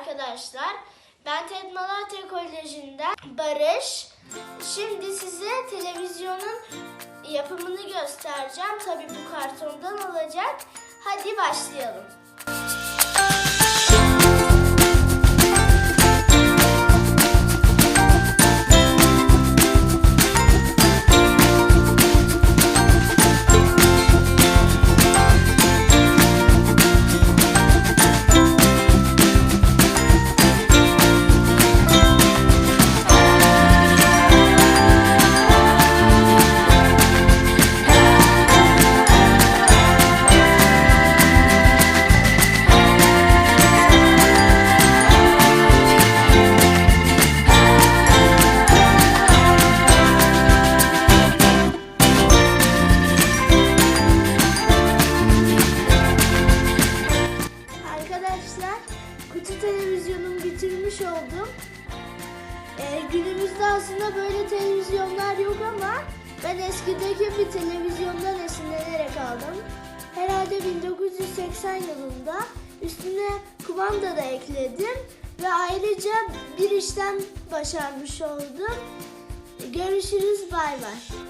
arkadaşlar. Ben TED Malatya Koleji'nden Barış. Şimdi size televizyonun yapımını göstereceğim. Tabii bu kartondan olacak. Hadi başlayalım. Kutu televizyonumu bitirmiş oldum. Ee, günümüzde aslında böyle televizyonlar yok ama ben eskideki bir televizyondan esinlenerek aldım. Herhalde 1980 yılında üstüne kumanda da ekledim ve ayrıca bir işlem başarmış oldum. Görüşürüz bay bay.